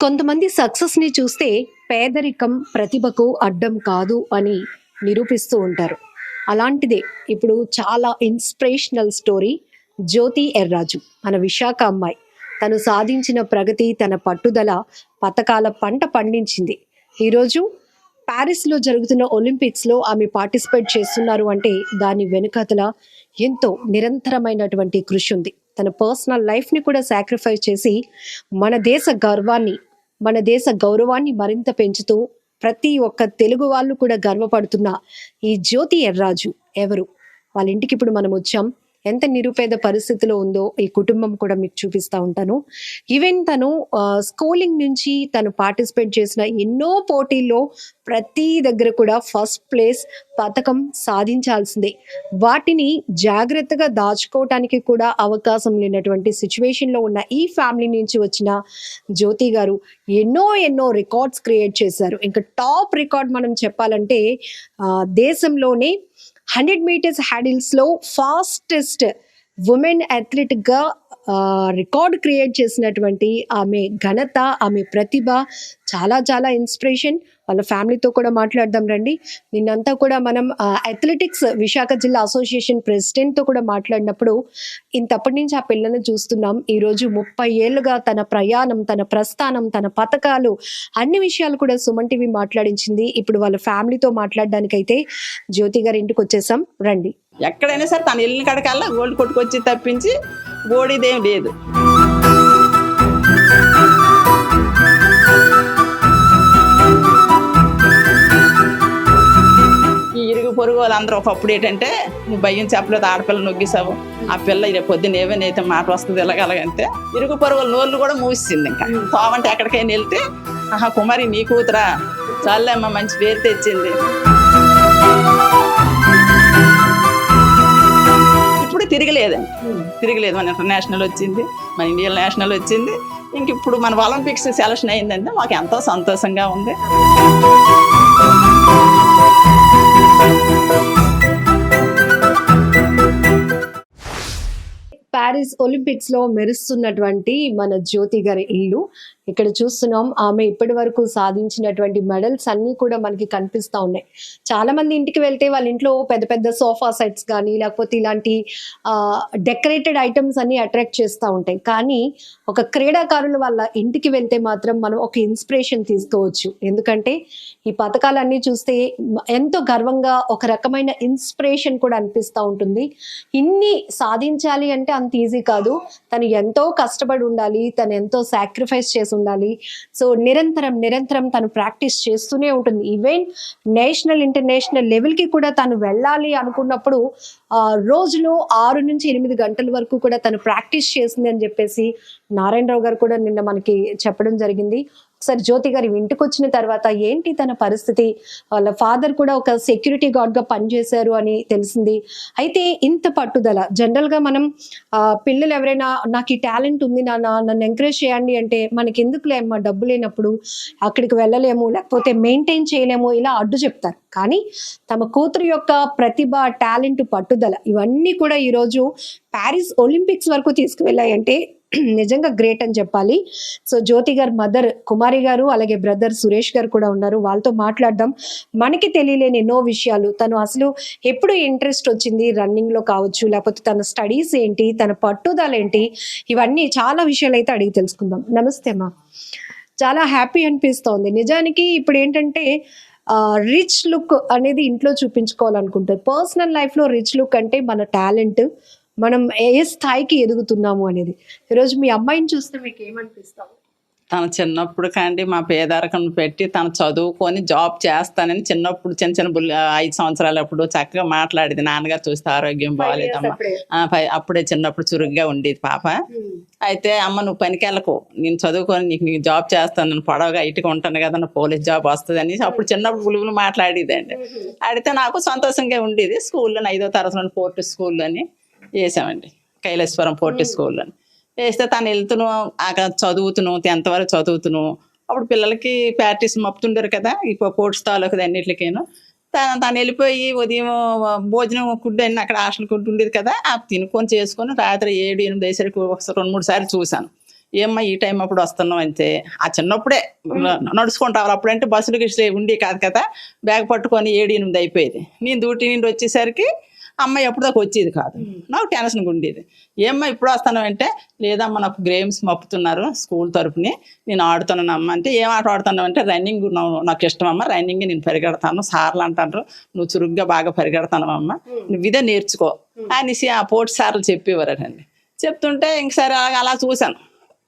కొంతమంది సక్సెస్ని చూస్తే పేదరికం ప్రతిభకు అడ్డం కాదు అని నిరూపిస్తూ ఉంటారు. అలాంటిదే ఇప్పుడు చాలా ఇన్స్పిరేషనల్ స్టోరీ జ్యోతి ఎర్రాజు మన విశాఖ అమ్మాయి. తను సాధించిన ప్రగతి తన పట్టుదల పథకాల పంట పండించింది. ఈరోజు ప్యారిస్లో జరుగుతున్న ఒలింపిక్స్లో ఆమె పార్టిసిపేట్ చేస్తున్నారు అంటే దాని వెనుకతల ఎంతో నిరంతరమైనటువంటి కృషి ఉంది. తన పర్సనల్ లైఫ్ని కూడా సాక్రిఫైస్ చేసి మన దేశ గర్వాన్ని మన దేశ గౌరవాన్ని మరింత పెంచుతూ ప్రతి ఒక్క తెలుగు వాళ్ళు కూడా గర్వపడుతున్న ఈ జ్యోతి ఎర్రాజు ఎవరు? వాళ్ళ ఇంటికి ఇప్పుడు మనం వచ్చాం. ఎంత నిరుపేద పరిస్థితిలో ఉందో ఈ కుటుంబం కూడా మీకు చూపిస్తూ ఉంటాను. ఈవెన్ తను స్కూలింగ్ నుంచి తను పార్టిసిపేట్ చేసిన ఎన్నో పోటీల్లో ప్రతి దగ్గర కూడా ఫస్ట్ ప్లేస్ పథకం సాధించాల్సిందే. వాటిని జాగ్రత్తగా దాచుకోవటానికి కూడా అవకాశం లేనటువంటి సిచ్యువేషన్లో ఉన్న ఈ ఫ్యామిలీ నుంచి వచ్చిన జ్యోతి గారు ఎన్నో ఎన్నో రికార్డ్స్ క్రియేట్ చేశారు. ఇంకా టాప్ రికార్డ్ మనం చెప్పాలంటే దేశంలోనే 100 meters hurdle slow fastest women అథ్లెట్గా record create చేసినటువంటి ఆమె ఘనత ఆమె ప్రతిభ చాలా చాలా ఇన్స్పిరేషన్ వాళ్ళ ఫ్యామిలీతో కూడా మాట్లాడదాం రండి. నిన్నంతా కూడా మనం అథ్లెటిక్స్ విశాఖ జిల్లా అసోసియేషన్ ప్రెసిడెంట్తో కూడా మాట్లాడినప్పుడు ఇంతప్పటి నుంచి ఆ పిల్లలను చూస్తున్నాం. ఈరోజు ముప్పై ఏళ్ళుగా తన ప్రయాణం తన ప్రస్థానం తన పథకాలు అన్ని విషయాలు కూడా సుమన్ టీవీ మాట్లాడించింది. ఇప్పుడు వాళ్ళ ఫ్యామిలీతో మాట్లాడడానికైతే జ్యోతి గారి ఇంటికి వచ్చేసాం. రండి. ఎక్కడైనా సరే తను వెళ్ళిన కాడికల్లా గోల్డ్ కొట్టుకొచ్చి తప్పించి ఓడిదేం లేదు. ఈ ఇరుగు పొరుగు వాళ్ళందరూ ఒకప్పుడు ఏంటంటే నువ్వు భయం చెప్పలేదు ఆడపిల్ల నొగ్గిసావు ఆ పిల్ల ఇలా పొద్దున్న ఏమైనా మాట వస్తుంది ఎలాగలగంటే ఇరుగు పొరుగు నోళ్ళు కూడా మూసింది ఇంకా. తోవంటే ఎక్కడికైనా వెళ్తే ఆహా కుమారి నీ కూతురా చాలేమ్మ మంచి పేరు తెచ్చింది. ఎప్పుడు తిరగలేదండి తిరగలేదు మన ఇంటర్నేషనల్ వచ్చింది. మన ఇండియన్ నేషనల్ వచ్చింది. ఇంక ఇప్పుడు మన ఒలింపిక్స్ సెలక్షన్ అయిందంటే మాకు ఎంతో సంతోషంగా ఉంది. ప్యారిస్ ఒలింపిక్స్లో మెరుస్తున్నటువంటి మన జ్యోతి గారి ఇల్లు. ఇక్కడ చూస్తున్నాం. ఆమె ఇప్పటి వరకు సాధించినటువంటి మెడల్స్ అన్నీ కూడా మనకి కనిపిస్తా ఉన్నాయి. చాలా మంది ఇంటికి వెళ్తే వాళ్ళ ఇంట్లో పెద్ద పెద్ద సోఫా సెట్స్ కానీ లేకపోతే ఇలాంటి డెకరేటెడ్ ఐటమ్స్ అన్ని అట్రాక్ట్ చేస్తూ ఉంటాయి. కానీ ఒక క్రీడాకారుల వాళ్ళ ఇంటికి వెళ్తే మాత్రం మనం ఒక ఇన్స్పిరేషన్ తీసుకోవచ్చు. ఎందుకంటే ఈ పథకాలన్నీ చూస్తే ఎంతో గర్వంగా ఒక రకమైన ఇన్స్పిరేషన్ కూడా అనిపిస్తూ ఉంటుంది. ఇన్ని సాధించాలి అంటే అంత ఈజీ కాదు. తను ఎంతో కష్టపడి ఉండాలి. తను ఎంతో సాక్రిఫైస్ చేసి ఉండాలి. సో నిరంతరం నిరంతరం తను ప్రాక్టీస్ చేస్తూనే ఉంటుంది. ఈవెన్ నేషనల్ ఇంటర్నేషనల్ లెవెల్కి కూడా తను వెళ్ళాలి అనుకున్నప్పుడు ఆ, రోజులో ఆరు నుంచి ఎనిమిది గంటల వరకు కూడా తను ప్రాక్టీస్ చేసింది అని చెప్పేసి నారాయణరావు గారు కూడా నిన్న మనకి చెప్పడం జరిగింది. ఒకసారి జ్యోతి గారి ఇంటికి వచ్చిన తర్వాత ఏంటి తన పరిస్థితి? వాళ్ళ ఫాదర్ కూడా ఒక సెక్యూరిటీ గార్డ్గా పనిచేశారు అని తెలిసింది. అయితే ఇంత పట్టుదల జనరల్గా మనం పిల్లలు ఎవరైనా నాకు ఈ టాలెంట్ ఉంది నాన్న నన్ను ఎంకరేజ్ చేయండి అంటే మనకి ఎందుకులే అమ్మా డబ్బు లేనప్పుడు అక్కడికి వెళ్ళలేము లేకపోతే మెయింటైన్ చేయలేము ఇలా అడ్డు చెప్తారు. కానీ తమ కూతురు యొక్క ప్రతిభ టాలెంట్ పట్టుదల ఇవన్నీ కూడా ఈరోజు ప్యారిస్ ఒలింపిక్స్ వరకు తీసుకువెళ్ళాయంటే నిజంగా గ్రేట్ అని చెప్పాలి. సో జ్యోతి గారు మదర్ కుమారి గారు అలాగే బ్రదర్ సురేష్ గారు కూడా ఉన్నారు. వాళ్ళతో మాట్లాడదాం. మనకి తెలియలేని ఎన్నో విషయాలు. తను అసలు ఎప్పుడు ఇంట్రెస్ట్ వచ్చింది రన్నింగ్లో కావచ్చు లేకపోతే తన స్టడీస్ ఏంటి తన పట్టుదల ఏంటి ఇవన్నీ చాలా విషయాలు అయితే అడిగి తెలుసుకుందాం. నమస్తే అమ్మా. చాలా హ్యాపీ అనిపిస్తోంది. నిజానికి ఇప్పుడు ఏంటంటే రిచ్ లుక్ అనేది ఇంట్లో చూపించుకోవాలనుకుంటారు. పర్సనల్ లైఫ్లో రిచ్ లుక్ అంటే మన టాలెంట్. మనం ఏ స్థాయికి ఎదుగుతున్నాము అనేది. ఈరోజు మీ అమ్మాయిని చూస్తే మీకు ఏమనిపిస్తాం తన చిన్నప్పుడు కండి మా పేదరికం పెట్టి తను చదువుకొని జాబ్ చేస్తానని చిన్నప్పుడు చిన్న చిన్న బుల్ ఐదు సంవత్సరాలు అప్పుడు చక్కగా మాట్లాడేది. నాన్నగారు చూస్తే ఆరోగ్యం బాగాలేదమ్మా అప్పుడే. చిన్నప్పుడు చురుగ్గా ఉండేది పాప. అయితే అమ్మ నువ్వు పనికి వెళ్ళకు నేను చదువుకొని నీకు నీకు జాబ్ చేస్తాను. నేను పొడవగా ఇటుగా ఉంటాను కదా నా పోలీస్ జాబ్ వస్తుంది అని అప్పుడు చిన్నప్పుడు బులుగులు మాట్లాడేదండి. అడిగితే నాకు సంతోషంగా ఉండేది. స్కూల్లో ఐదో తరగతిలో పోర్టు స్కూల్లోని వేసామండి కైలాసపురం పోర్టు స్కూల్లోని వేస్తే తను వెళ్తును అక్కడ చదువుతును టెన్త్ వరకు చదువుతును అప్పుడు పిల్లలకి ప్రాక్టీస్ మప్పుతుండారు కదా ఈ పోర్ట్స్ తాలూకు అన్నిటికేను. తను తను వెళ్ళిపోయి ఉదయం భోజనం ఫుడ్ అన్ని అక్కడ హాస్టల్ ఫుడ్ ఉండేది కదా ఆ తినుకొని చేసుకొని రాత్రి ఏడు ఎనిమిది అయ్యేసరికి ఒకసారి రెండు మూడు సార్లు చూశాను. ఏమ్మా ఈ టైం అప్పుడు వస్తున్నావు అంతే. ఆ చిన్నప్పుడే నడుచుకుంటూ రావాలి. అప్పుడంటే బస్సులకి ఇట్లా ఉండి కాదు కదా బ్యాగ్ పట్టుకొని ఏడు ఎనిమిది అయిపోయేది. నేను డ్యూటీ నుండి వచ్చేసరికి అమ్మాయి ఎప్పుడు దాకా వచ్చేది కాదు. నాకు టెన్షన్గా ఉండేది. ఏమ్మా ఇప్పుడు వస్తాను అంటే లేదమ్మా నాకు గేమ్స్ మప్పుతున్నారు స్కూల్ తరపుని. నేను ఆడుతున్నాను అమ్మ అంటే ఏం ఆట ఆడుతున్నావు అంటే రన్నింగ్ నాకు ఇష్టం అమ్మ రన్నింగ్ నేను పరిగెడతాను. సార్లు అంటారు నువ్వు చురుగ్గా బాగా పరిగెడతాను అమ్మ నువ్వు ఇదే నేర్చుకో. అనేసి ఆ పోటీ సార్లు చెప్పేవారండి చెప్తుంటే ఇంక సరే అలా- అలా చూశాను.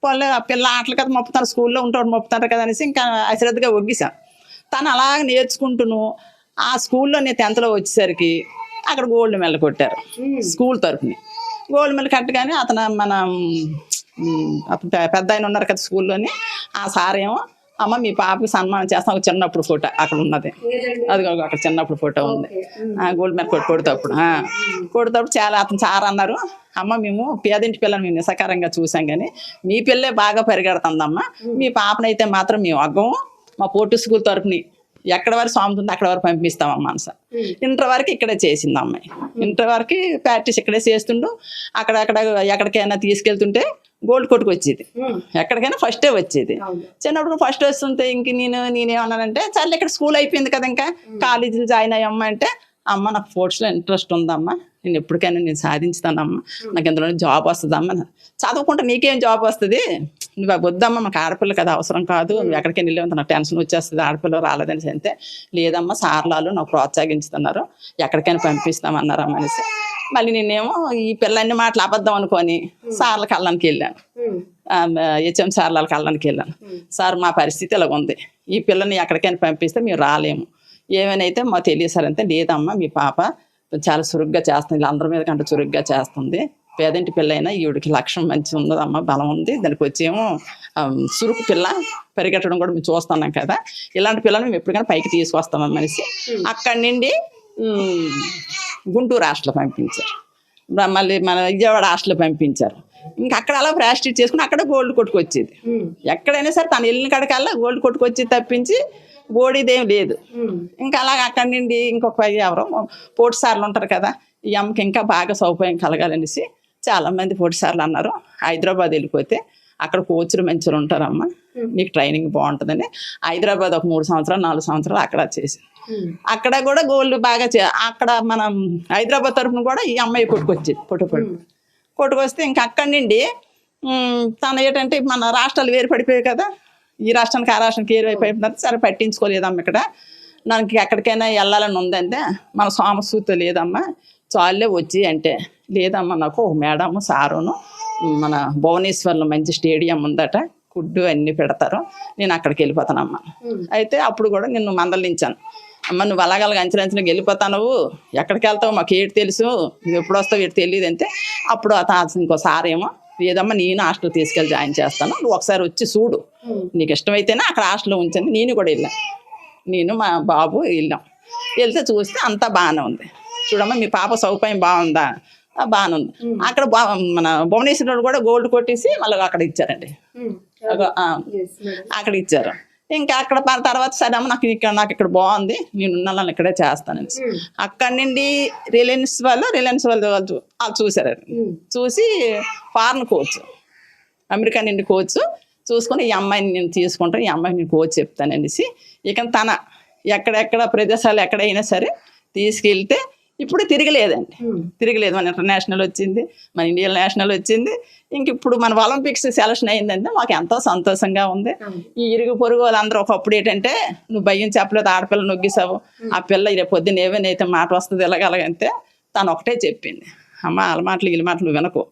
వాళ్ళు ఆ పిల్ల ఆటలు కదా మొప్పుతారు స్కూల్లో ఉంటాడు మొప్పుతారు కదా అనేసి ఇంకా అశ్రద్ధగా ఒగ్గిశాను. తను అలాగ నేర్చుకుంటూను. ఆ స్కూల్లో నేను టెన్త్లో వచ్చేసరికి అక్కడ గోల్డ్ మెడల్ కొట్టారు. స్కూల్ తరఫుని గోల్డ్ మెడల్ కట్టగానే అతను మన పె- పెద్ద ఆయన ఉన్నారు కదా స్కూల్లోని. ఆ సార్ ఏమో అమ్మ మీ పాపకి సన్మానం చేస్తాం ఒక చిన్నప్పుడు ఫోటో అక్కడ ఉన్నది. అది అక్కడ చిన్నప్పుడు ఫోటో ఉంది. ఆ, గోల్డ్ మెడల్ కొట్టి కొడేటప్పుడు ఆ, కొడేటప్పుడు చాలా అతను సార్ అన్నారు. అమ్మ మేము పేదింటి పిల్లని మేము నిసకారంగా చూసాం కానీ మీ పిల్లే బాగా పరిగెడుతుందమ్మా. మీ పాపనైతే మాత్రం మేము అగ్గము మా పోటీ స్కూల్ తరపుని ఎక్కడ వరకు సాముతుందో అక్కడ వరకు పంపిస్తామమ్మా మనస. ఇంటర్ వరకు ఇక్కడే చేసింది అమ్మాయి. ఇంటర్ వరకు ప్రాక్టీస్ ఇక్కడే చేస్తుండు. అక్కడ అక్కడ ఎక్కడికైనా తీసుకెళ్తుంటే గోల్డ్ కొట్టుకు వచ్చేది. ఎక్కడికైనా ఫస్టే వచ్చేది. చిన్నప్పుడు ఫస్ట్ వస్తుంటే ఇంక నేను నేనేమన్నానంటే చల్ల ఇక్కడ స్కూల్ అయిపోయింది కదా ఇంకా. కాలేజీలో జాయిన్ అయ్యమ్మ అంటే అమ్మ నాకు స్పోర్ట్స్లో ఇంట్రెస్ట్ ఉందమ్మా. నేను ఎప్పటికైనా నేను సాధించుతానమ్మా. నాకు ఇందులో జాబ్ వస్తుందమ్మా. చదువుకుంటే నీకేం జాబ్ వస్తుంది? నువ్వు వద్దమ్మా మాకు ఆడపిల్ల కదా అవసరం కాదు. నువ్వు ఎక్కడికి వెళ్ళేంత నాకు టెన్షన్ వచ్చేస్తుంది ఆడపిల్ల రాలేదని అంటే లేదమ్మా సార్లాలు నాకు ప్రోత్సహించుతున్నారు. ఎక్కడికైనా పంపిస్తామన్నారమ్మ అనేసి. మళ్ళీ నేనేమో ఈ పిల్లన్ని మాటలు అబద్ధం అనుకొని సార్ల కళ్ళనికి వెళ్ళాను. హెచ్ఎం సార్ల కళ్ళనికి వెళ్ళాను. సార్ మా పరిస్థితి ఇలాగ ఉంది ఈ పిల్లని ఎక్కడికైనా పంపిస్తే మేము రాలేము. ఏమైనా సార్ అంటే లేదమ్మా మీ పాప చాలా చురుగ్గా చేస్తుంది. అందరి మీద కంటే చురుగ్గా చేస్తుంది. పేదంటి పిల్ల అయినా ఈవిడికి లక్ష్యం మంచి ఉన్నదమ్మా బలం ఉంది. దానికి వచ్చేమో చురుకు పిల్ల పరిగెట్టడం కూడా మేము చూస్తున్నాం కదా. ఇలాంటి పిల్లలు మేము ఎప్పటికైనా పైకి తీసుకొస్తామని అనేసి అక్కడి నుండి గుంటూరు హాస్టల్ పంపించారు. మ- మళ్ళీ మన విజయవాడ హాస్టల్ పంపించారు. ఇంకా అక్కడ అలా ప్రాక్టీస్ చేసుకుని అక్కడ గోల్డ్ కొట్టుకొచ్చేది. ఎక్కడైనా సరే తను వెళ్ళిన కాడికల్లా గోల్డ్ కొట్టుకొచ్చి తప్పించి బోడీదేం లేదు. ఇంకా అలాగ అక్కడి నుండి ఇంకొక ఎవరో పోటీ సార్లు ఉంటారు కదా ఈ అమ్మకి ఇంకా బాగా సౌకర్యం కలగాలనేసి చాలా మంది పోటీ సార్లు అన్నారు. హైదరాబాద్ వెళ్ళిపోతే అక్కడ కోచ్లు మంచిగా ఉంటారమ్మా. నీకు ట్రైనింగ్ బాగుంటుందని హైదరాబాద్ ఒక మూడు సంవత్సరాలు నాలుగు సంవత్సరాలు అక్కడ చేసి అక్కడ కూడా గోల్డ్ బాగా చే- అక్కడ మనం హైదరాబాద్ తరఫున కూడా ఈ అమ్మాయి కొట్టుకొచ్చేది పొట్టు పొట్టు కొట్టుకొస్తే ఇంకా అక్కడి నుండి తను ఏంటంటే మన రాష్ట్రాలు వేరు పడిపోయాయి కదా ఈ రాష్ట్రానికి ఆ రాష్ట్రానికి అయిపోయినారు సరే పట్టించుకోలేదమ్మా ఇక్కడ. నాకు ఎక్కడికైనా వెళ్ళాలని ఉందంటే మన సోమసూత లేదమ్మా. చాలే వచ్చి అంటే లేదమ్మా నాకు మేడము సారును మన భువనేశ్వర్లో మంచి స్టేడియం ఉందట. ఫుడ్ అన్నీ పెడతారు. నేను అక్కడికి వెళ్ళిపోతానమ్మా. అయితే అప్పుడు కూడా నిన్ను మందలించాను. అమ్మ నువ్వు అలాగలగా అంచెలు అంచెలకు వెళ్ళిపోతావు నువ్వు ఎక్కడికి వెళ్తావు? మాకు ఏడు తెలుసు? నువ్వు ఎప్పుడు వస్తావు? ఏడు తెలియదు అంటే అప్పుడు అతను ఇంకో సార్ ఏమో లేదమ్మా నేను హాస్టల్ తీసుకెళ్ళి జాయిన్ చేస్తాను. నువ్వు ఒకసారి వచ్చి చూడు. నీకు ఇష్టమైతేనే అక్కడ హాస్టల్లో ఉంచండి. నేను కూడా వెళ్ళాను. నేను మా బాబు వెళ్ళాం. వెళ్తే చూస్తే అంతా బాగానే ఉంది. చూడమ్మా మీ పాప సౌకర్యం బాగుందా? "ఆ, బాగానే ఉంది. అక్కడ బా మన భువనేశ్వరుడు కూడా గోల్డ్ కొట్టేసి మళ్ళీ అక్కడ ఇచ్చారండి. అక్కడ ఇచ్చారు. ఇంకా అక్కడ తర్వాత సరే అమ్మ నాకు ఇక్కడ నాకు ఇక్కడ బాగుంది. నేను ఉన్నాను ఇక్కడే చేస్తానని అక్కడి నుండి రిలయన్స్ వాళ్ళు రిలయన్స్ వాళ్ళు వాళ్ళు చూసారు చూసి ఫారెన్ కోచ్ అమెరికా నుండి కోచ్ చూసుకొని ఈ అమ్మాయిని నేను తీసుకుంటాను ఈ అమ్మాయిని నేను కోచ్ చెప్తాను అనేసి. ఇక తన ఎక్కడెక్కడ ప్రదేశాలు ఎక్కడైనా సరే తీసుకెళ్తే ఇప్పుడు తిరగలేదండి. తిరగలేదు. మన ఇంటర్నేషనల్ వచ్చింది మన ఇండియన్ నేషనల్ వచ్చింది. ఇంక ఇప్పుడు మన ఒలింపిక్స్ సెలక్షన్ అయిందంటే మాకు ఎంతో సంతోషంగా ఉంది. ఈ ఇరుగు పొరుగు వాళ్ళందరూ ఒకప్పుడు ఏంటంటే నువ్వు భయం చెప్పలేదు ఆడపిల్ల నొగ్గిసావు ఆ పిల్ల రేపు పొద్దున్న ఏమైనా మాట వస్తుంది ఎలాగలగంటే తను ఒకటే చెప్పింది. అమ్మ వాళ్ళ మాటలు వీళ్ళ మాటలు వినకు.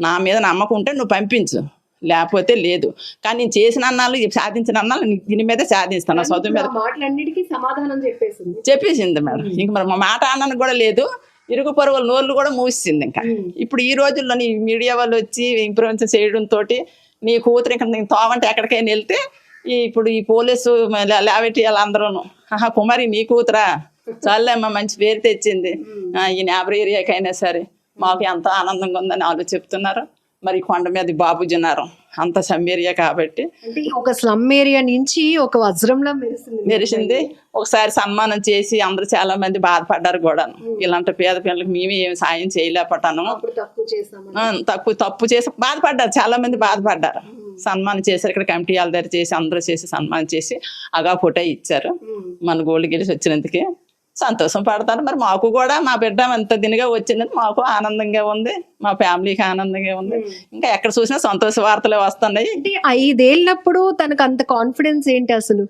నా మీద నమ్మకం ఉంటే నువ్వు పంపించు. లేకపోతే లేదు. కానీ నేను చేసిన అన్నాలు సాధించిన అన్నాలు దీని మీద సాధిస్తాను చదువు మీద. మాటలన్నిటికీ సమాధానం చెప్పేసింది. చెప్పేసింది మేడం. ఇంక మరి మా మాట అన్నాను కూడా లేదు. ఇరుగు పొరుగుల నోళ్ళు కూడా మూసింది ఇంకా. ఇప్పుడు ఈ రోజుల్లో నీ మీడియా వాళ్ళు వచ్చి ఇంప్రూవెన్స్ చేయడం తోటి నీ కూతురు ఇక్కడ నేను తోవంటే ఎక్కడికైనా వెళ్తే ఈ ఇప్పుడు ఈ పోలీసు లావెట్టి వాళ్ళందరూ ఆహా కుమారి నీ కూతురా? చాలేమ్మా మంచి పేరు తెచ్చింది. ఆ, ఈ నేబర్ ఏరియాకైనా సరే మాకు ఎంత ఆనందంగా ఉందని వాళ్ళు చెప్తున్నారు. మరి కొండ మీద బాబుజీ ఉన్నారు అంత సమ్మేరియా కాబట్టి. అంటే ఒక స్లమ్ ఏరియా నుంచి ఒక వజ్రంలా మెరుస్తుంది మెరిసింది. ఒకసారి సన్మానం చేసి అందరూ చాలా మంది బాధపడ్డారు కూడా ఇలాంటి పేద పిల్లలకు మేమే ఏమి సాయం చేయలేకపోతాను. తక్కువ తక్కువ తప్పు చేసి బాధపడ్డారు. చాలా మంది బాధపడ్డారు. సన్మానం చేశారు. ఇక్కడ కమిటీ వాళ్ళ దగ్గర చేసి అందరూ చేసి సన్మానం చేసి అగా ఫోటో ఇచ్చారు. మన గోల్డ్ గెలిచి వచ్చినందుకే. సంతోషం పడతాను మరి మాకు కూడా మా బిడ్డ ఎంత దినిగా వచ్చిందని మాకు ఆనందంగా ఉంది. మా ఫ్యామిలీకి ఆనందంగా ఉంది. ఇంకా ఎక్కడ చూసినా సంతోష వార్తలే వస్తున్నాయి. ఐదేళ్ళప్పుడు తనకు అంత కాన్ఫిడెన్స్ ఏంటి అసలు?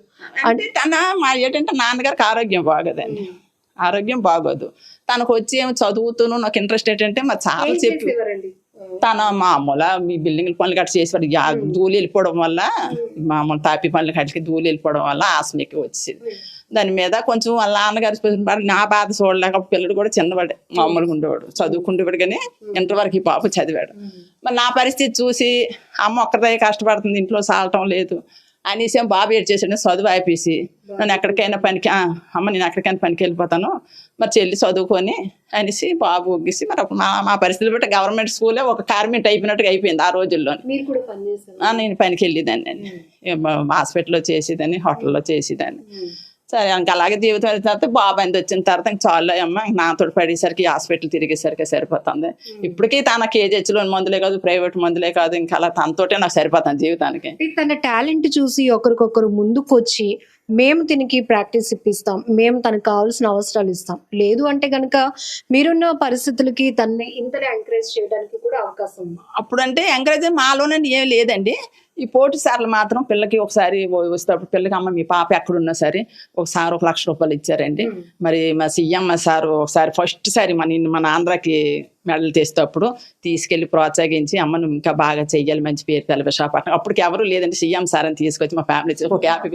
అంటే తన మా ఏంటంటే నాన్నగారికి ఆరోగ్యం బాగోదండి ఆరోగ్యం బాగోదు. తనకు వచ్చి ఏమో చదువుతూను నాకు ఇంట్రెస్ట్ ఏంటంటే మరి చాలా చెప్పి. తన మామూలు మీ బిల్డింగ్ పనులు గట్ట చేసేవాడు. ధూళి వెళ్ళిపోవడం వల్ల మామూలు తాపి పనులు కట్టికి ధూళి వెళ్ళిపోవడం వల్ల ఆసన ఎక్కువ వచ్చింది. దాని మీద కొంచెం వాళ్ళ నాన్నగారు నా బాధ చూడలేక పిల్లడు కూడా చిన్నవాడే మామూలుగా ఉండేవాడు చదువుకుండేవాడు కానీ ఇంటర్ వరకు ఈ పాప చదివాడు. మరి నా పరిస్థితి చూసి అమ్మ ఒక్కదే కష్టపడుతుంది ఇంట్లో సాలటం లేదు అనేసి ఏం బాబు ఏడు చేసాడు చదువు ఆపేసి. నన్ను ఎక్కడికైనా పనికి "ఆ, అమ్మ నేను ఎక్కడికైనా పనికి వెళ్ళిపోతాను. మరి చెల్లి చదువుకొని అనేసి బాబు ఒగ్గిసి మరి అప్పుడు మా మా పరిస్థితులు బట్టి గవర్నమెంట్ స్కూలే ఒక కార్మెంట్ అయిపోయినట్టుగా అయిపోయింది ఆ రోజుల్లో నేను పనికి వెళ్ళేదాన్ని. హాస్పిటల్లో చేసేదాన్ని హోటల్లో చేసేదాన్ని. సరే ఇంకా అలాగే జీవితం అయిన తర్వాత బాబు అంది వచ్చిన తర్వాత ఇంక చాలు అమ్మ నాతో పడేసరికి హాస్పిటల్ తిరిగేసరికి సరిపోతుంది. ఇప్పటికీ తన కేజీహెచ్లో మందులే కాదు ప్రైవేట్ మందులే కాదు ఇంకా అలా తనతోటే నాకు సరిపోతుంది జీవితానికి. తన టాలెంట్ చూసి ఒకరికొకరు ముందుకొచ్చి మేము తినికి ప్రాక్టీస్ ఇప్పిస్తాం మేము తనకు కావాల్సిన అవసరాలు ఇస్తాం. లేదు అంటే గనుక మీరున్న పరిస్థితులకి తనని ఇంతనే ఎంకరేజ్ చేయడానికి కూడా అవకాశం ఉంది. అప్పుడంటే ఎంకరేజ్ మాలోనండి ఏం లేదండి. ఈ పోటీ సార్లు మాత్రం పిల్లకి ఒకసారి వ- వస్తేప్పుడు పిల్లకి అమ్మ మీ పాప ఎక్కడున్నా సరే ఒకసారి ఒక లక్ష రూపాయలు ఇచ్చారండి. మరి మా సీఎం సార్ ఒకసారి ఫస్ట్ సారి మన మన ఆంధ్రాకి మెడల్ తెస్తేప్పుడు తీసుకెళ్ళి ప్రోత్సహించి అమ్మ నువ్వు ఇంకా బాగా చెయ్యాలి మంచి పేరు తెల విశాఖపట్నం అప్పటికి ఎవరు లేదండి సీఎం సార్ అని తీసుకొచ్చి మా ఫ్యామిలీ ఒక యాభై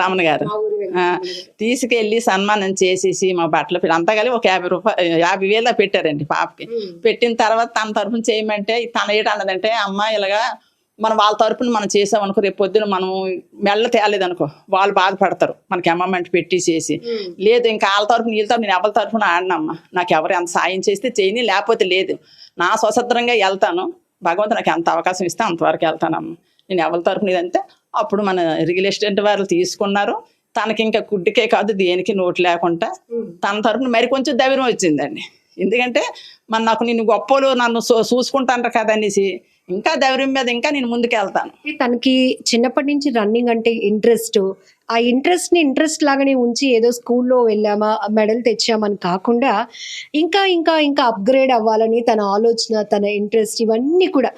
రమణ గారు. తీసుకెళ్ళి సన్మానం చేసేసి మా బట్టలు అంతా కలిపి ఒక యాభై రూపాయలు యాభై వేల పెట్టారండి పాపకి. పెట్టిన తర్వాత తన తరపున చేయమంటే తన ఏంటన్నదంటే అమ్మ ఇలాగా మనం వాళ్ళ తరపున మనం చేసామనుకో రేపు పొద్దున మనం మెల్ల తేలేదనుకో వాళ్ళు బాధపడతారు. మనకి అమ్మమెంట్ పెట్టి చేసి లేదు ఇంకా వాళ్ళ తరపున వీళ్ళ తరపున నేను ఎవరి తరపున ఆడినమ్మా. నాకు ఎవరు ఎంత సాయం చేస్తే చేయని లేకపోతే లేదు. నా స్వతంత్రంగా వెళ్తాను. భగవంతు నాకు ఎంత అవకాశం ఇస్తే అంతవరకు వెళ్తానమ్మా. నేను ఎవరి తరపున ఇదంటే అప్పుడు మన రియల్ ఎస్టేట్ వారు తీసుకున్నారు. తనకి ఇంకా గుడ్డికే కాదు దేనికి నోటు లేకుండా తన తరపున మరి కొంచెం ధైర్యం వచ్చిందండి. ఎందుకంటే మన నాకు నేను గొప్పలు నన్ను చూ- చూసుకుంటాంటారు కదా అనేసి ఇంకా ధైర్యం మీద ఇంకా నేను ముందుకు వెళ్తాను తనకి చిన్నప్పటి నుంచి రన్నింగ్ అంటే ఇంట్రెస్ట్. ఆ ఇంట్రెస్ట్ని ఇంట్రెస్ట్ లాగానే ఉంచి ఏదో స్కూల్లో వెళ్ళామా మెడల్ తెచ్చామని కాకుండా ఇంకా ఇంకా ఇంకా అప్గ్రేడ్ అవ్వాలని తన ఆలోచన తన ఇంట్రెస్ట్ ఇవన్నీ కూడా.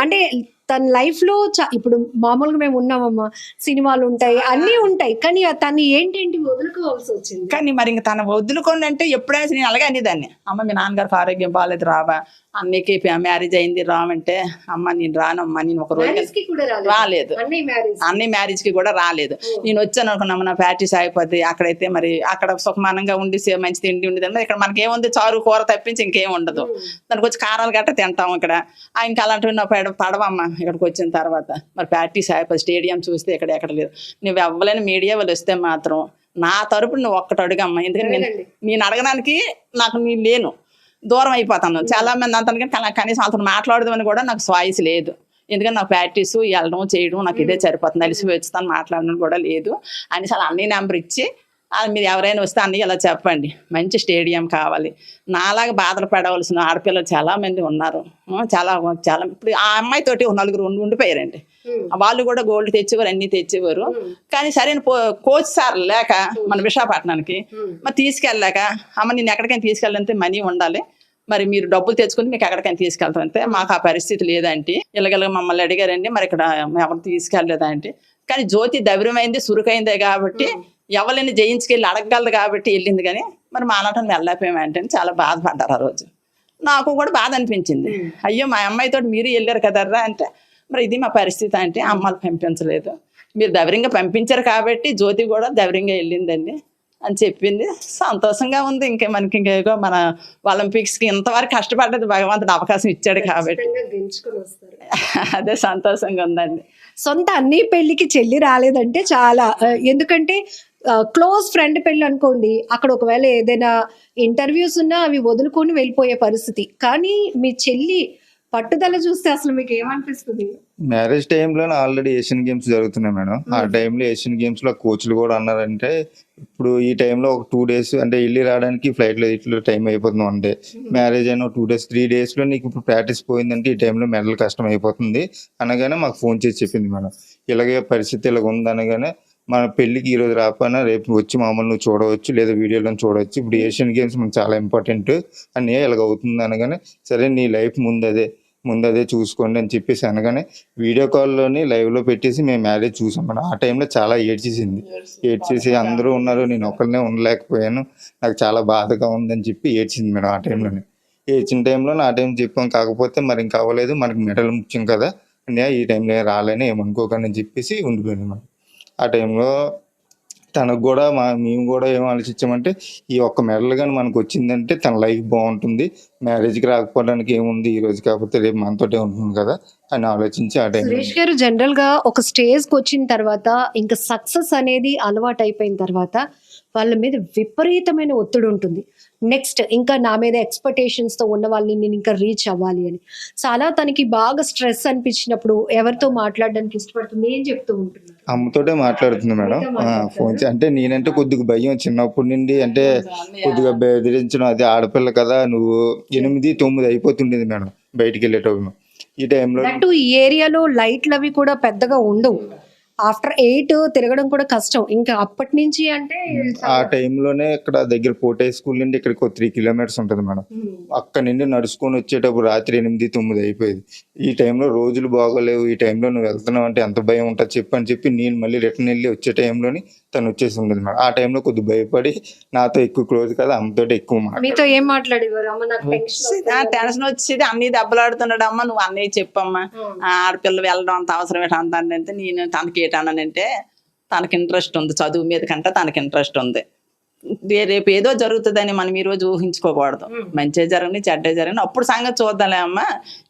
అంటే తన లైఫ్లో చా- ఇప్పుడు మామూలుగా మేము ఉన్నామమ్మా సినిమాలు ఉంటాయి అన్నీ ఉంటాయి కానీ తను ఏంటేంటి వదులుకోవాల్సి వచ్చింది? కానీ మరి ఇంకా తన వదులుకొని అంటే ఎప్పుడైనా నేను అలాగే అనేదాన్ని. అమ్మ మీ నాన్నగారికి ఆరోగ్యం బాగాలేదు రావా. అన్నికి మ్యారేజ్ అయింది రావంటే అమ్మ నేను రానమ్మా నేను ఒక రోజు రాలేదు. అన్ని మ్యారేజ్కి. కూడా రాలేదు. నేను వచ్చాను అనుకున్నాము నా ప్రాక్టీస్ అయిపోద్ది అక్కడైతే మరి అక్కడ సుఖమానంగా ఉండి మంచి తిండి ఉండేది ఇక్కడ మనకి ఏముంది చారు కూర తప్పించి ఇంకేం ఉండదు. దానికి వచ్చి కారాలు గట్ట తింటాం ఇక్కడ. ఇంకా అలాంటివి నా పడ పడవమ్మ ఇక్కడికి వచ్చిన తర్వాత. మరి ప్రాక్టీస్ అయిపోయి స్టేడియం చూస్తే ఇక్కడ ఎక్కడ లేదు. నువ్వు ఎవ్వలేని మీడియా వాళ్ళు వస్తే మాత్రం నా తరపున నువ్వు ఒక్కటి అడుగమ్మా. ఎందుకంటే. నేను అడగడానికి నాకు నేను లేను. దూరం అయిపోతాను. చాలా మంది అంతను కానీ కనీసం అంత మాట్లాడదామని కూడా నాకు స్వాయిస్ లేదు. ఎందుకంటే నాకు ప్రాక్టీస్ వెళ్ళడం చేయడం నాకు ఇదే సరిపోతుంది. అలిసి వచ్చుతాను మాట్లాడడం కూడా లేదు. అనేసి అలా అన్ని నెంబర్ ఇచ్చి "ఆ, మీరు ఎవరైనా వస్తే అన్నీ ఇలా చెప్పండి. మంచి స్టేడియం కావాలి. నాలాగా బాధలు పడవలసిన ఆడపిల్లలు చాలా మంది ఉన్నారు. చాలా చాలా ఇప్పుడు ఆ అమ్మాయి తోటి ఒక నలుగురు ఉండి ఉండిపోయారండి. వాళ్ళు కూడా గోల్డ్ తెచ్చేవారు అన్ని తెచ్చేవారు. కానీ సరైన కోచ్ సార్ లేక మన విశాఖపట్నానికి మరి తీసుకెళ్ళాక అమ్మ నేను ఎక్కడికైనా తీసుకెళ్ళాలంటే మనీ ఉండాలి. మరి మీరు డబ్బులు తెచ్చుకుని మీకు ఎక్కడికైనా తీసుకెళ్తామంటే మాకు ఆ పరిస్థితి లేదంటే ఇలాగ మమ్మల్ని అడిగారండి. మరి ఇక్కడ ఎవరు తీసుకెళ్ళలేదంటే కానీ జ్యోతి ధైర్యమైంది సురుకైందే కాబట్టి ఎవరిని జయించుకెళ్ళి అడగగలదు కాబట్టి వెళ్ళింది కానీ మరి మా నాటం వెళ్ళకపోయామంటే చాలా బాధపడ్డారు ఆ రోజు. నాకు కూడా బాధ అనిపించింది. అయ్యో మా అమ్మాయితో మీరు వెళ్ళారు కదర్రా అంటే మరి ఇది మా పరిస్థితి అంటే అమ్మాలు పంపించలేదు. మీరు ధైర్యంగా పంపించారు కాబట్టి జ్యోతి కూడా ధైర్యంగా వెళ్ళిందండి అని చెప్పింది. సంతోషంగా ఉంది. ఇంకా మనకి ఇంకేగో మన ఒలింపిక్స్కి ఇంతవరకు కష్టపడ్డది భగవంతుడు అవకాశం ఇచ్చాడు కాబట్టి. గెలుచుకొని వస్తారు. అదే సంతోషంగా ఉందండి. సొంత అన్ని పెళ్ళికి చెల్లి రాలేదంటే చాలా ఎందుకంటే క్లోజ్ ఫ్రెండ్ పెళ్ళి అనుకోండి అక్కడ ఒకవేళ ఏదైనా ఇంటర్వ్యూస్ ఉన్నా అవి వదులుకొని వెళ్ళిపోయే పరిస్థితి. కానీ మీ చెల్లి పట్టుదల చూస్తే అసలు మీకు ఏమనిపిస్తుంది? మ్యారేజ్ టైంలో ఆల్రెడీ ఏషియన్ గేమ్స్ జరుగుతున్నాయి మేడం. ఆ టైంలో ఏషియన్ గేమ్స్లో కోచ్లు కూడా అన్నారంటే ఇప్పుడు ఈ టైంలో ఒక టూ డేస్ అంటే వెళ్ళి రావడానికి ఫ్లైట్లో ఇట్లా టైం అయిపోతుంది వన్ డే మ్యారేజ్ అయిన టూ డేస్ త్రీ డేస్లో నీకు ఇప్పుడు ప్రాక్టీస్ పోయిందంటే ఈ టైంలో మెడల్ కష్టం అయిపోతుంది. అనగానే మాకు ఫోన్ చేసి చెప్పింది మేడం. ఇలాగే పరిస్థితి ఇలాగ ఉంది అనగానే మన పెళ్ళికి ఈరోజు రాకపోయినా రేపు వచ్చి మామూలు నువ్వు చూడవచ్చు లేదా వీడియోలో చూడవచ్చు. ఇప్పుడు ఏషియన్ గేమ్స్ మనకు చాలా ఇంపార్టెంట్ అని ఇలాగ అవుతుంది అనగానే సరే నీ లైఫ్ ముందు అదే ముందు అదే చూసుకోండి అని చెప్పేసి అనగానే వీడియో కాల్లోని లైవ్లో పెట్టేసి మేము మ్యారేజ్ చూసాం. మేడం ఆ టైంలో చాలా ఏడ్చేసింది. ఏడ్చేసి అందరూ ఉన్నారు నేను ఒకరినే ఉండలేకపోయాను. నాకు చాలా బాధగా ఉందని చెప్పి ఏడ్చింది మేడం ఆ టైంలోనే. ఏడ్చిన టైంలో ఆ టైం చెప్పాం కాకపోతే మరి ఇంకా అవ్వలేదు మనకి మెడల్ ముఖ్యం కదా. అన్నయ్య ఈ టైంలో రాలేని ఏమనుకోకండి అని చెప్పేసి ఉండిపోయింది మేడం. ఆ టైంలో తనకు కూడా మా మేము కూడా ఏం ఆలోచించామంటే ఈ ఒక్క మెడల్ కానీ మనకు వచ్చిందంటే తన లైఫ్ బాగుంటుంది. మ్యారేజ్కి రాకపోవడానికి ఏముంది ఈ రోజు కాకపోతే రేపు మనతోటే ఉంటుంది కదా అని ఆలోచించి ఆ టైం సురేష్ గారు జనరల్గా ఒక స్టేజ్కి వచ్చిన తర్వాత ఇంకా సక్సెస్ అనేది అలవాటు అయిపోయిన తర్వాత వాళ్ళ మీద విపరీతమైన ఒత్తిడి ఉంటుంది. నెక్స్ట్ ఇంకా నా మీద ఎక్స్పెక్టేషన్స్తో ఉన్న వాళ్ళని నేను ఇంకా రీచ్ అవ్వాలి అని. చాలా తనకి బాగా స్ట్రెస్ అనిపించినప్పుడు ఎవరితో మాట్లాడడానికి ఇష్టపడుతుంది ఏం చెప్తూ ఉంటున్నారు అమ్మతోటే మాట్లాడుతుంది మేడం. ఫోన్ అంటే నేనంటే కొద్దిగా భయం చిన్నప్పటి నుండి. అంటే కొద్దిగా బెదిరించడం అది ఆడపిల్ల కదా నువ్వు ఎనిమిది తొమ్మిది అయిపోతుండేది మేడం బయటికి వెళ్ళేటప్పుడు. ఈ టైంలో ఈ ఏరియాలో లైట్లు అవి కూడా పెద్దగా ఉండవు. ఆఫ్టర్ ఎయిట్ తిరగడం కూడా కష్టం. ఇంకా అప్పటి నుంచి అంటే ఆ టైంలోనే ఇక్కడ దగ్గర కోటే స్కూల్ నుండి ఇక్కడికి త్రీ కిలోమీటర్స్ ఉంటుంది మేడం. అక్కడ నుండి నడుచుకొని వచ్చేటప్పుడు రాత్రి ఎనిమిది తొమ్మిది అయిపోయేది. ఈ టైంలో రోజులు బాగోలేవు. ఈ టైంలో నువ్వు వెళ్తున్నావు అంటే ఎంత భయం ఉంటుంది చెప్పు అని చెప్పి నేను మళ్ళీ రిటర్న్ వెళ్ళి వచ్చే టైంలోని తను వచ్చేసి ఉండేది మేడం. ఆ టైంలో కొద్దిగా భయపడి నాతో ఎక్కువ క్లోజ్ కదా అమ్మతో ఎక్కువ మీతో ఏం మాట్లాడేవారు? అమ్మ నాకు టెన్షన్ వచ్చేది. అన్ని దెబ్బలాడుతున్నాడు. అమ్మ నువ్వు అన్నయ్య చెప్పమ్మా. ఆ ఆడపిల్ల వెళ్ళడం అంత అవసరం ఏంటి అంత అంటే నేను తనకి ఏంటన్నానంటే తనకి ఇంట్రెస్ట్ ఉంది చదువు మీద కంటే తనకి ఇంట్రెస్ట్ ఉంది. రేపు ఏదో జరుగుతుందని మనం ఈ రోజు ఊహించుకోకూడదు. మంచి జరగని చెడ్డ జరగని అప్పుడు సంగతి చూద్దాంలే అమ్మ.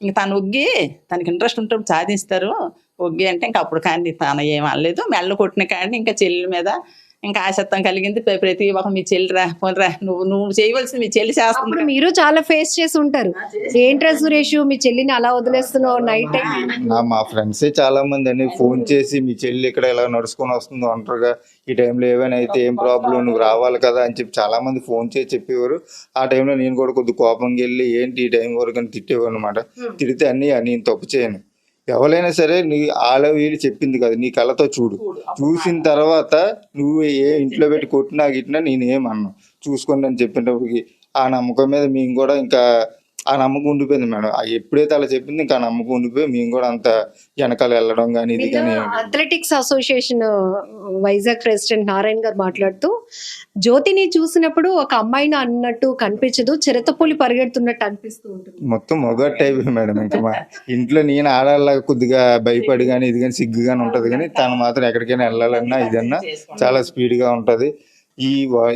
ఇంక తను ఒగ్గి తనకి ఇంట్రెస్ట్ ఉంటే సాధిస్తారు. ఒగ్గి అంటే ఇంకా అప్పుడు కానీ తన ఏం అనలేదు. మెల్ల కొట్టిన కానీ ఇంకా చెల్లి మీద ఇంకా ఆసక్తం కలిగింది. ప్ర- ప్రతి ఒక్క మీ చెల్లి రా పోనీ రా నువ్వు నువ్వు చేయవలసింది మీ చెల్లి చేస్తుంది. అప్పుడు మీరు చాలా ఫేస్ చేసి ఉంటారు. ఏంట్రా సురేష్ మీ చెల్లిని అలా వదిలేస్తున్నావు నైట్ మా ఫ్రెండ్సే చాలా మంది అండి. ఫోన్ చేసి మీ చెల్లి ఇక్కడ ఇలా నడుచుకొని వస్తుందో అంటారుగా. ఈ టైంలో ఏమైనా అయితే ఏం ప్రాబ్లం నువ్వు రావాలి కదా అని చెప్పి చాలా మంది ఫోన్ చేసి చెప్పేవారు. ఆ టైంలో నేను కూడా కొద్ది కోపంగా వెళ్ళి ఏంటి ఈ టైం వరకు అని తిట్టేవారు అనమాట తిడితే అన్ని నేను తప్పు చేయను. ఎవరైనా సరే నీ ఆల వీళ్ళు చెప్పింది కదా నీ కళ్ళతో చూడు. చూసిన తర్వాత నువ్వు ఏ ఇంట్లో పెట్టి కొట్టినా గిట్టినా నేనేమన్నా చూసుకోండి అని చెప్పినప్పటికి ఆ నమ్మకం మీద మేము కూడా ఇంకా ఆ నమ్మకం ఉండిపోయింది మేడం. ఎప్పుడైతే అలా చెప్పింది ఇంకా ఆ నమ్మకం ఉండిపోయి మేము కూడా అంత వెనకాల వెళ్ళడం కానీ ఇది కానీ. Athletics association Vizag president Narayana garu మాట్లాడుతూ జ్యోతిని చూసినప్పుడు ఒక అమ్మాయిని అన్నట్టు కనిపించదు చిరతపులి పరిగెడుతున్నట్టు అనిపిస్తూ ఉంటుంది. మొత్తం మొగట్ అయిపోయింది మేడం ఇంకా మా ఇంట్లో నేను ఆడాలాగా కొద్దిగా భయపడి కానీ ఇది కానీ సిగ్గు కానీ ఉంటది కానీ తను మాత్రం ఎక్కడికైనా వెళ్ళాలన్నా ఇదన్నా చాలా స్పీడ్గా ఉంటది. ఈ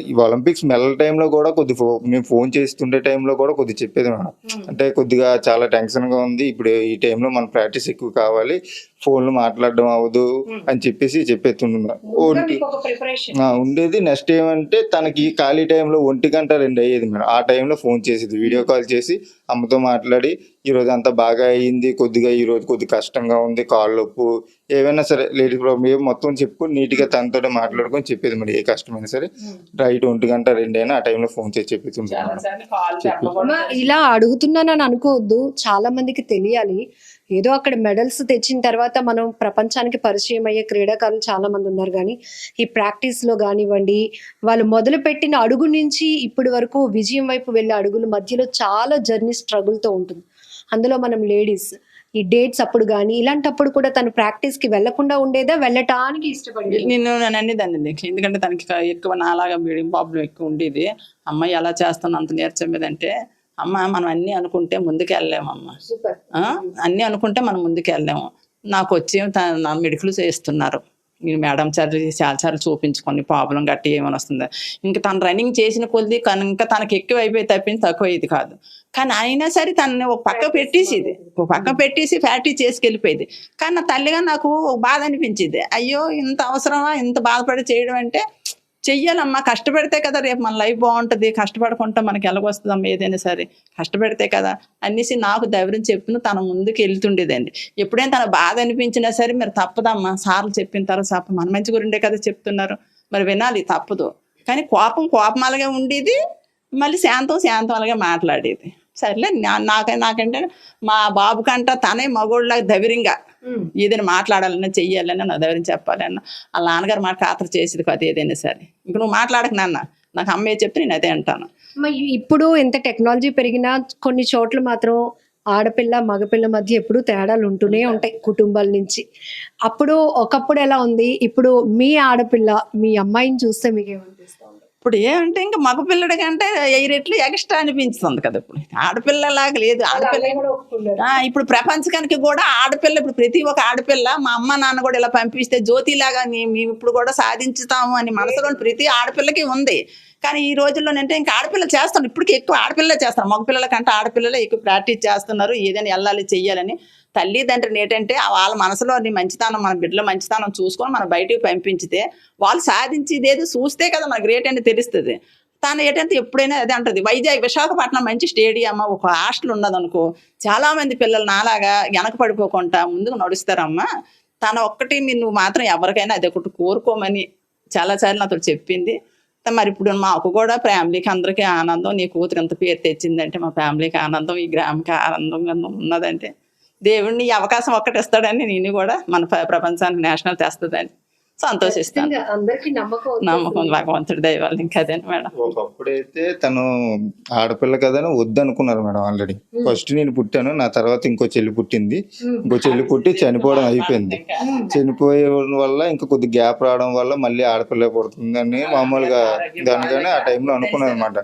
ఈ ఒలింపిక్స్ మెల్ల టైంలో కూడా కొద్ది మేము ఫోన్ చేస్తుండే టైంలో కూడా కొద్ది చెప్పేది మేడం. అంటే కొద్దిగా చాలా టెన్షన్గా ఉంది. ఇప్పుడు ఈ టైంలో మన ప్రాక్టీస్ ఎక్కువ కావాలి. ఫోన్లు మాట్లాడడం అవ్వదు అని చెప్పేసి. ఒంటి ఆ, ఉండేది. నెక్స్ట్ ఏమంటే తనకి ఖాళీ టైంలో ఒంటి గంట రెండు అయ్యేది మేడం. ఆ టైంలో ఫోన్ చేసేది. వీడియో కాల్ చేసి అమ్మతో మాట్లాడి ఈ రోజు అంతా బాగా అయ్యింది కొద్దిగా ఈ రోజు కొద్దిగా కష్టంగా ఉంది కాళ్ళు నొప్పు ఏమైనా సరే లేడీ ప్రాబ్లం ఏం మొత్తం చెప్పు నీట్గా తనతో మాట్లాడుకొని చెప్పేది మరి ఏ కష్టమైనా సరే. రైట్ ఒంటి గంట రెండైనా ఆ టైంలో ఫోన్ చేసి చెప్పకూడదు. ఇలా అడుగుతున్నానని అనుకోవద్దు. చాలా మందికి తెలియాలి. ఏదో అక్కడ మెడల్స్ తెచ్చిన తర్వాత మనం ప్రపంచానికి పరిచయం అయ్యే క్రీడాకారులు చాలా మంది ఉన్నారు. కానీ ఈ ప్రాక్టీస్లో కానివ్వండి వాళ్ళు మొదలు పెట్టిన అడుగు నుంచి ఇప్పటి వరకు విజయం వైపు వెళ్ళే అడుగుల మధ్యలో చాలా జర్నీ స్ట్రగుల్తో ఉంటుంది. అందులో మనం లేడీస్ ఈ డేట్స్ అప్పుడు కానీ ఇలాంటప్పుడు కూడా తను ప్రాక్టీస్కి వెళ్ళకుండా ఉండేదా? వెళ్ళటానికి ఇష్టపడేది? నిన్ను నేను అనేదాన్ని ఎందుకంటే తనకి ఎక్కువ నాలాగా బ్లీడింగ్ ప్రాబ్లం ఎక్కువ ఉండేది. అమ్మాయి ఎలా చేస్తాను అంత నేర్చం మీద అంటే అమ్మ మనం అన్ని అనుకుంటే ముందుకు వెళ్ళలేమమ్మ? అన్నీ అనుకుంటే మనం ముందుకు వెళ్ళాము నాకు వచ్చి నా మెడికల్ చేస్తున్నారు నేను మేడం సార్లు చాలా సార్లు చూపించుకొని ప్రాబ్లం గట్టి ఏమైనా వస్తుంది ఇంకా తను రన్నింగ్ చేసిన కొద్ది ఇంకా తనకి ఎక్కువ అయిపోయి తప్పింది తక్కువ ఇది కాదు. కానీ అయినా సరే తనని ఒక పక్క పెట్టేసేది. ఒక పక్క పెట్టేసి ప్రాక్టీస్ చేసుకెళ్ళిపోయేది. కానీ నా తల్లిగా నాకు ఒక బాధ అనిపించింది. అయ్యో ఇంత అవసరమా? ఇంత బాధపడి చేయడం అంటే చెయ్యాలమ్మా. కష్టపడితే కదా రేపు మన లైఫ్ బాగుంటుంది. కష్టపడకుండా మనకి ఎలాగొస్తుందమ్మా ఏదైనా సరే. కష్టపడితే కదా అనేసి నాకు ధైర్యం చెప్పిన తన ముందుకు వెళ్తుండేదండి. ఎప్పుడైనా తన బాధ అనిపించినా సరే మీరు తప్పదమ్మా. సార్లు చెప్పిన తర్వాత తప్ప మన మంచి గురిండే కదా చెప్తున్నారు. మరి వినాలి తప్పదు. కానీ కోపం కోపం అలాగే ఉండేది. మళ్ళీ శాంతం శాంతం అలాగే మాట్లాడేది. సర్లే నా- నాక నాకంటే మా బాబు కంట తనే మగోళ్ళ ధైర్యంగా ఏదైనా మాట్లాడాలన్నా చెయ్యాలన్నా నా ధైర్యం చెప్పాలన్నా వాళ్ళ నాన్నగారు మాట ఖాతరు చేసేది కదా ఏదైనా సరే. ఇంక నువ్వు మాట్లాడక నాన్న నాకు అమ్మే చెప్తే నేను అదే అంటాను. ఇప్పుడు ఎంత టెక్నాలజీ పెరిగినా కొన్ని చోట్ల మాత్రం ఆడపిల్ల మగపిల్ల మధ్య ఎప్పుడు తేడాలు ఉంటూనే ఉంటాయి కుటుంబాల నుంచి. అప్పుడు ఒకప్పుడు ఎలా ఉంది? ఇప్పుడు మీ ఆడపిల్ల మీ అమ్మాయిని చూస్తే మీకు ఏమనిపిస్తుంది ఇప్పుడు ఏమంటే ఇంకా మగ పిల్లడి కంటే ఎయి రెట్లు ఎక్స్ట్రా అనిపించుతుంది కదా ఇప్పుడు. ఆడపిల్లలాగా లేదు. ఆడపిల్ల ఆ, ఇప్పుడు ప్రపంచకానికి కూడా ఆడపిల్ల ఇప్పుడు ప్రతి ఒక్క ఆడపిల్ల మా అమ్మ నాన్న కూడా ఇలా పంపిస్తే జ్యోతిలాగా మేము ఇప్పుడు కూడా సాధించుతాము అని మనసులో ప్రతి ఆడపిల్లకి ఉంది. కానీ ఈ రోజుల్లో అంటే ఇంకా ఆడపిల్లలు చేస్తాను ఇప్పటికి ఎక్కువ ఆడపిల్లలే చేస్తారు మగపిల్లల కంటే ఆడపిల్లలే ఎక్కువ ప్రాక్టీస్ చేస్తున్నారు. ఏదైనా వెళ్ళాలి చెయ్యాలని. తల్లిదండ్రులు ఏంటంటే ఆ వాళ్ళ మనసులో నీ మంచితనం మన బిడ్డల మంచితనం చూసుకొని మన బయటికి పంపించితే వాళ్ళు సాధించేది ఏదో చూస్తే కదా మనకు గ్రేట్ అని తెలుస్తుంది. తను ఏంటంటే ఎప్పుడైనా అదే అంటది. వైజాగ్ విశాఖపట్నం మంచి స్టేడియం ఒక హాస్టల్ ఉన్నదనుకో చాలామంది పిల్లలు నాలాగా వెనక పడిపోకుండా ముందుకు నడుస్తారమ్మా. తన ఒక్కటి మీరు నువ్వు మాత్రం ఎవరికైనా అదే ఒకటి కోరుకోమని చాలాసార్లు నాతో చెప్పింది. మరి ఇప్పుడు మాకు కూడా ఫ్యామిలీకి అందరికీ ఆనందం. నీ కూతురు ఎంత పేరు తెచ్చిందంటే మా ఫ్యామిలీకి ఆనందం ఈ గ్రామకి ఆనందంగా ఉన్నదంటే దేవుడిని ఈ అవకాశం ఒక్కటి ఇస్తాడని నేను కూడా మన ప్రపంచానికి నేషనల్ తెస్తుందని సంతోషిస్తాను. అందరికి నమ్మకం భగవంతుడి ఇంకా అదే మేడం ఒకప్పుడైతే తను ఆడపిల్ల కదని వద్దనుకున్నారు మేడం ఆల్రెడీ. ఫస్ట్ నేను పుట్టాను నా తర్వాత ఇంకో చెల్లి పుట్టింది. ఇంకో చెల్లి పుట్టి చనిపోవడం అయిపోయింది. చనిపోయే వల్ల ఇంకా కొద్ది గ్యాప్ రావడం వల్ల మళ్ళీ ఆడపిల్ల పుడుతుందని మామూలుగా దానిగానే ఆ టైంలో అనుకున్నాను అనమాట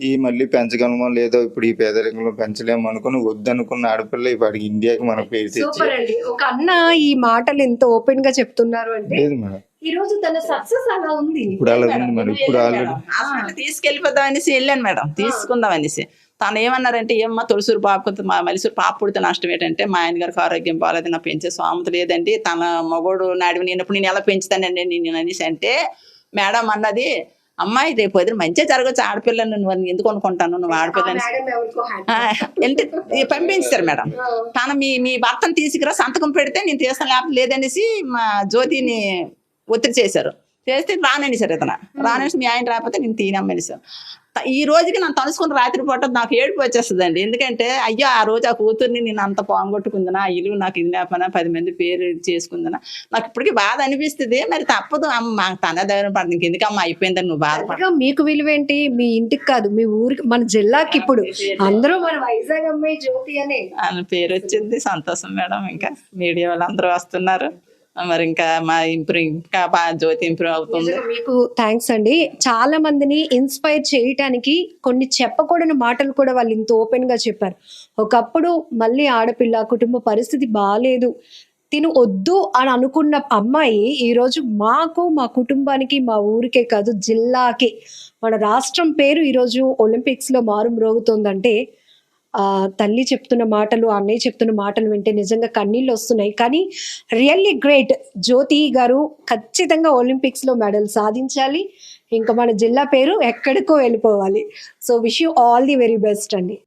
ఈ మళ్ళీ పెంచగలమో లేదో ఇప్పుడు ఈ పేదరికంలో పెంచలేము అనుకుని వద్దనుకున్న ఆడపిల్ల ఇప్పటికి ఇండియాకి మన పేరు తెచ్చి సూపర్ అండి. ఒక అన్న ఈ మాటలు ఎంత ఓపెన్గా చెప్తున్నారు అంటే లేదు మేడం. ఈ రోజు తన సక్సెస్ అలా ఉంది. ఇప్పుడు అలా ఉంది మేడం. ఇప్పుడు ఆల్రెడీ హాస్పిటల్ తీసుకెళ్ళిపోదాం అనేసి వెళ్ళాను మేడం. తీసుకుందాం అనేసి. తను ఏమన్నారంటే ఏమ్మా తొలిసూరు పాప మా మలిసూరు పాప పుడితే నష్టం ఏంటంటే మా ఆయన గారికి ఆరోగ్యం బాగాలేదు నా పెంచే స్వామత లేదండి. తన మగోడు నాడు నేనప్పుడు నేను ఎలా పెంచుతానండి? నేను అనేసి అంటే మేడం అన్నది అమ్మాయి రేపు వదిలి మంచిగా జరగచ్చు ఆడపిల్లను నువ్వు ఎందుకు అనుకుంటాను? నువ్వు ఆడపిల్లని అంటే పంపించారు మేడం. తను మీ మీ భర్తను తీసుకురా సంతకం పెడితే నేను తీస్తాను లేకపోతే లేదనేసి మా జ్యోతిని ఒత్తిడి చేశారు. చేస్తే రాననేసారు ఇతను. రానేసి మీ ఆయన రాకపోతే నేను తీనమ్మనేసారు త- ఈ రోజుకి నన్ను తలుసుకుని రాత్రి పూట నాకు ఏడుపు వచ్చేస్తుందండి. ఎందుకంటే అయ్యో ఆ రోజు ఆ కూతుర్ని నేను అంత పోంగొట్టుకుందనా ఇల్లు నాకు ఇది లేపనా పది మంది పేరు చేసుకుందనా నాకు ఇప్పటికీ బాధ అనిపిస్తుంది. మరి తప్పదు. అమ్మ తన ధైర్యం పడుతుంది. ఇంకెందుకమ్మా అయిపోయిందని నువ్వు అందులో మీకు విలువేంటి? మీ ఇంటికి కాదు మీ ఊరికి మన జిల్లాకి ఇప్పుడు. అందరూ మన వైజాగ్ అమ్మాయి జ్యోతి అనే. పేరు వచ్చింది. సంతోషం మేడం. ఇంకా మీడియా వాళ్ళందరూ వస్తున్నారు. మరి ఇంకా మా ఇంప్రూవ్ ఇంకా బాగా జ్యోతి ఇంప్రూవ్ అవుతుంది. మీకు థ్యాంక్స్ అండి. చాలా మందిని ఇన్స్పైర్ చేయటానికి కొన్ని చెప్పకూడని మాటలు కూడా వాళ్ళు ఇంత ఓపెన్గా చెప్పారు. ఒకప్పుడు మళ్ళీ ఆడపిల్ల కుటుంబ పరిస్థితి బాగాలేదు తిను వద్దు అని అనుకున్న అమ్మాయి ఈరోజు మాకు మా కుటుంబానికి మా ఊరికే కాదు జిల్లాకి. మన రాష్ట్రం పేరు ఈరోజు ఒలింపిక్స్లో లో మారు ఆ తల్లి చెప్తున్న మాటలు అన్నయ్య చెప్తున్న మాటలు వింటే నిజంగా కన్నీళ్ళు వస్తున్నాయి. కానీ రియల్లీ గ్రేట్ జ్యోతి గారు ఖచ్చితంగా ఒలింపిక్స్లో మెడల్ సాధించాలి. ఇంకా మన జిల్లా పేరు ఎక్కడికో వెళ్ళిపోవాలి. So wish you all the very best అండి.